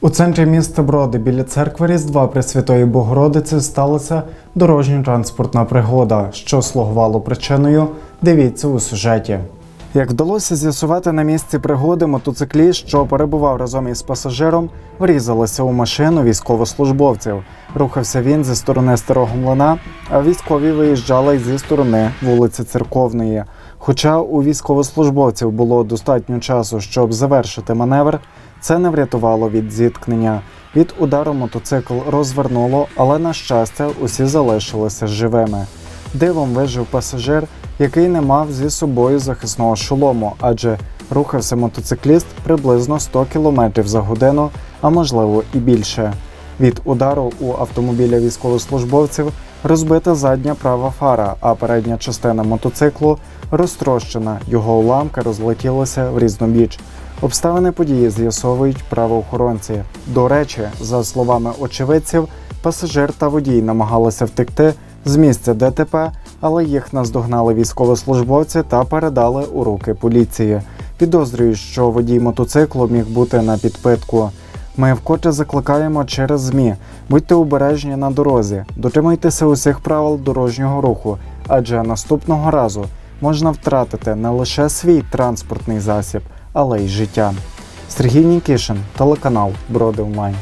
У центрі міста Броди біля церкви Різдва Пресвятої Богородиці сталася дорожньо-транспортна пригода, що слугувало причиною. Дивіться у сюжеті. Як вдалося з'ясувати на місці пригоди, мотоцикліст, що перебував разом із пасажиром, врізалися у машину військовослужбовців. Рухався він зі сторони старого млина, а військові виїжджали зі сторони вулиці Церковної. Хоча у військовослужбовців було достатньо часу, щоб завершити маневр, це не врятувало від зіткнення. Від удару мотоцикл розвернуло, але на щастя усі залишилися живими. Дивом вижив пасажир, який не мав зі собою захисного шолому, адже рухався мотоцикліст приблизно 100 км за годину, а можливо і більше. Від удару у автомобіля військовослужбовців розбита задня права фара, а передня частина мотоциклу розтрощена. Його уламки розлетілися в різнобіч. Обставини події з'ясовують правоохоронці. До речі, за словами очевидців, пасажир та водій намагалися втекти з місця ДТП, але їх наздогнали військовослужбовці та передали у руки поліції. Підозрюють, що водій мотоциклу міг бути на підпитку. Ми вкотре закликаємо через ЗМІ. Будьте обережні на дорозі, дотримуйтеся усіх правил дорожнього руху, адже наступного разу можна втратити не лише свій транспортний засіб, але й життя. Сергій Нікішин, телеканал Броди Онлайн.